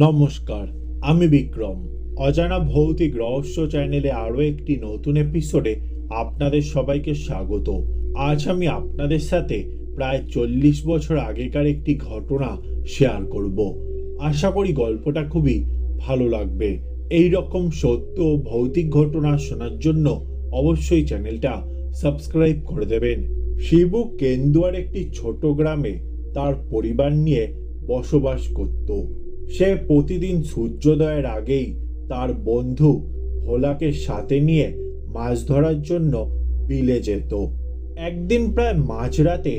নমস্কার, আমি বিক্রম। অজানা ভৌতিক রহস্য চ্যানেলে আরও একটি নতুন এপিসোডে আপনাদের সবাইকে স্বাগত। আজ আমি আপনাদের সাথে প্রায় চল্লিশ বছর আগেকার একটি ঘটনা শেয়ার করব। আশা করি গল্পটা খুবই ভালো লাগবে। এই রকম সত্য ও ভৌতিক ঘটনা শোনার জন্য অবশ্যই চ্যানেলটা সাবস্ক্রাইব করে দেবেন। শিবু কেন্দুয়ার একটি ছোট গ্রামে তার পরিবার নিয়ে বসবাস করত। সে প্রতিদিন সূর্যোদয়ের আগেই তার বন্ধু ভোলাকে সাথে নিয়ে মাছ ধরার জন্য বিলে যেত। একদিন প্রায় মাঝরাতে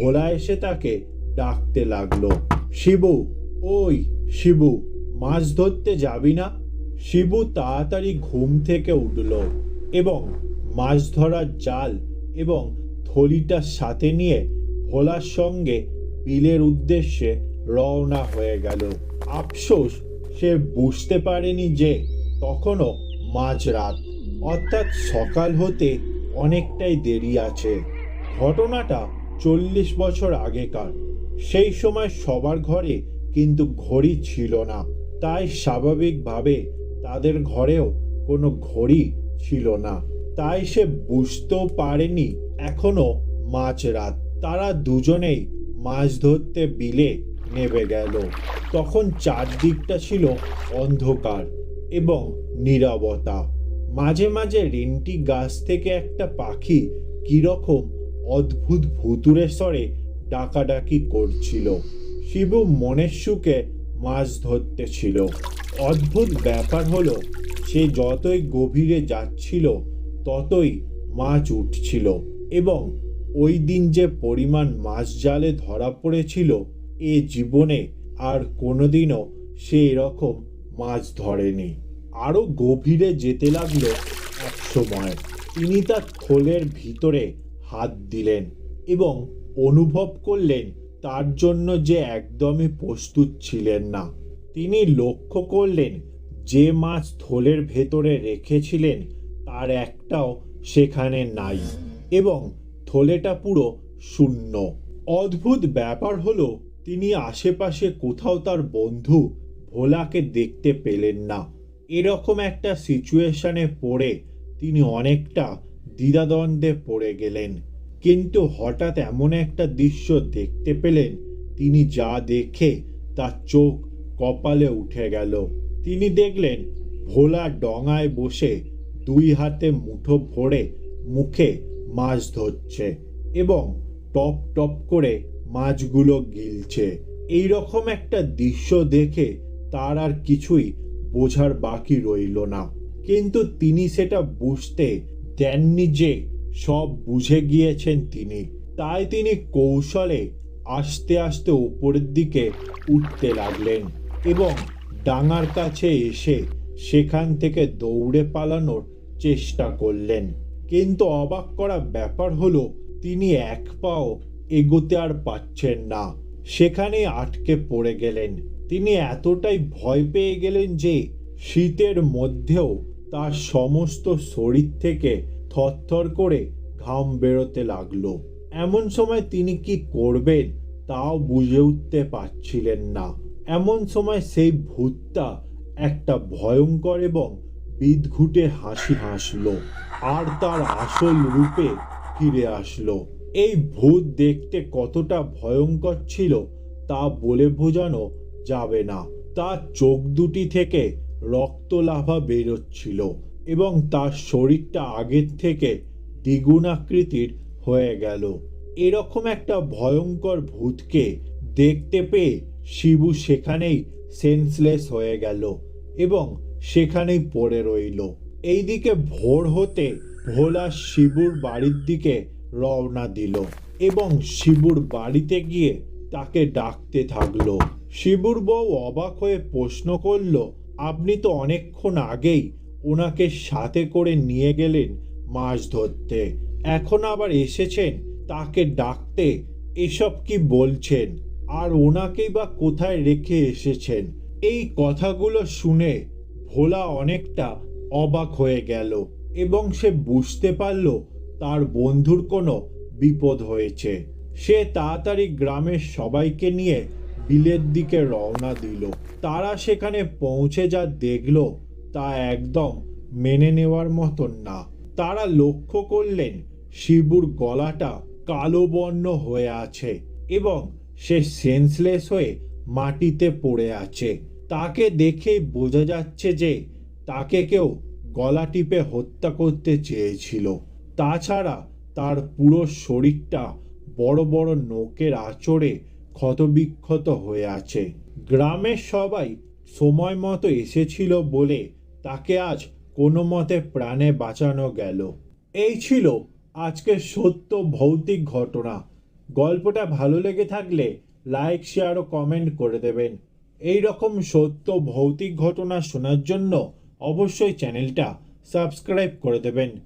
ভোলা এসে তাকে ডাকতে লাগল, শিবু, ওই শিবু, মাছ ধরতে যাবি না? শিবু তাড়াতাড়ি ঘুম থেকে উঠল এবং মাছ ধরার জাল এবং থলিটা সাথে নিয়ে ভোলার সঙ্গে বিলের উদ্দেশ্যে রওনা হয়ে গেল। আফসোস, সে বুঝতে পারেনি যে তখনও মাঝরাত, অর্থাৎ সকাল হতে অনেকটাই দেরি আছে। ঘটনাটা চল্লিশ বছর আগেকার। সেই সময় সবার ঘরে কিন্তু ঘড়ি ছিল না, তাই স্বাভাবিকভাবে তাদের ঘরেও কোনো ঘড়ি ছিল না। তাই সে বুঝতেও পারেনি এখনও মাঝরাত। তারা দুজনেই মাছ ধরতে বিলে নেমে গেল। তখন চারদিকটা ছিল অন্ধকার এবং নীরবতা। মাঝে মাঝে রেন্টি গাছ থেকে একটা পাখি কীরকম অদ্ভুত ভুতুরে স্বরে ডাকাডাকি করছিল। শিবু মনের সুখে মাছ ধরতেছিল। অদ্ভুত ব্যাপার হলো, সে যতই গভীরে যাচ্ছিল, ততই মাছ উঠছিল এবং ওই দিন যে পরিমাণ মাছ জালে ধরা পড়েছিল এ জীবনে আর কোনোদিনও সে এরকম মাছ ধরেনি। আরও গভীরে যেতে লাগল এক সময়। তিনি তার থলের ভিতরে হাত দিলেন এবং অনুভব করলেন তার জন্য যে একদমই প্রস্তুত ছিলেন না। তিনি লক্ষ্য করলেন যে মাছ থলের ভেতরে রেখেছিলেন তার একটাও সেখানে নাই এবং থলেটা পুরো শূন্য। অদ্ভুত ব্যাপার হলো তিনি আশেপাশে কোথাও তার বন্ধু ভোলাকে দেখতে পেলেন না। এরকম একটা সিচুয়েশনে পড়ে তিনি অনেকটা দ্বিধাদ্বন্দ্বে পড়ে গেলেন। কিন্তু হঠাৎ এমন একটা দৃশ্য দেখতে পেলেন, তিনি যা দেখে তার চোখ কপালে উঠে গেল। তিনি দেখলেন, ভোলা ডঙায় বসে দুই হাতে মুঠো ভরে মুখে মাছ ধরছে এবং টপ টপ করে মাছগুলো গিলছে। এই রকম একটা দৃশ্য দেখে তার আর কিছুই বোঝার বাকি রইল না। কিন্তু তিনি সেটা বুঝতে দেননি যে সব বুঝে গিয়েছেন তিনি। তাই তিনি কৌশলে আস্তে আস্তে উপরের দিকে উঠতে লাগলেন এবং ডাঙার কাছে এসে সেখান থেকে দৌড়ে পালানোর চেষ্টা করলেন। কিন্তু অবাক করা ব্যাপার হলো, তিনি এক পাও এগোতে আর পাচ্ছেন না। সেখানে আটকে পড়ে গেলেন। তিনি এতটাই ভয় পেয়ে গেলেন যে, শীতের মধ্যেও তার সমস্ত শরীর থেকে থরথর করে ঘাম বেরোতে লাগল। এমন সময় তিনি কি করবেন তাও বুঝে উঠতে পারছিলেন না। এমন সময় সেই ভূতটা একটা ভয়ঙ্কর এবং বিদঘুটে হাসি হাসলো। আর তার আসল রূপে ফিরে আসলো। এই ভূত দেখতে কতটা ভয়ঙ্কর ছিল তা বলে বোঝানো যাবে না। তার চোখ দুটি থেকে রক্ত লাভা বেরোচ্ছিল এবং তার শরীরটা আগের থেকে দ্বিগুণ আকৃতির হয়ে গেল। এরকম একটা ভয়ঙ্কর ভূতকে দেখতে পেয়ে শিবু সেখানেই সেন্সলেস হয়ে গেল এবং সেখানেই পড়ে রইল। এইদিকে ভোর হতে ভোলা শিবুর বাড়ির দিকে রওনা দিল এবং শিবুর বাড়িতে গিয়ে তাকে ডাকতে থাকল। শিবুর বউ অবাক হয়ে প্রশ্ন করল, আপনি তো অনেকক্ষণ আগেই ওনাকে সাথে করে নিয়ে গেলেন মাছ ধরতে। এখন আবার এসেছেন, তাকে ডাকতে এসব কি বলছেন? আর ওনাকেই বা কোথায় রেখে এসেছেন? এই কথাগুলো শুনে ভোলা অনেকটা অবাক হয়ে গেল এবং সে বুঝতে পারল তার বন্ধুর কোনো বিপদ হয়েছে। সে তাড়াতাড়ি গ্রামের সবাইকে নিয়ে বিলের দিকে রওনা দিল। তারা সেখানে পৌঁছে যা দেখল তা একদম মেনে নেওয়ার মতন না। তারা লক্ষ্য করলেন শিবুর গলাটা কালো বর্ণ হয়ে আছে এবং সে সেন্সলেস হয়ে মাটিতে পড়ে আছে। তাকে দেখেই বোঝা যাচ্ছে যে তাকে কেউ গলা টিপে হত্যা করতে চেয়েছিল। তাছাড়া তার পুরো শরীরটা বড় বড় নোকের আচরে ক্ষতবিক্ষত হয়ে আছে। গ্রামের সবাই সময় মতো এসেছিল বলে তাকে আজ কোনো মতে প্রাণে বাঁচানো গেল। এই ছিল আজকের সত্য ভৌতিক ঘটনা। গল্পটা ভালো লেগে থাকলে লাইক, শেয়ার ও কমেন্ট করে দেবেন। এই রকম সত্য ভৌতিক ঘটনা শোনার জন্য অবশ্যই চ্যানেলটা সাবস্ক্রাইব করে দেবেন।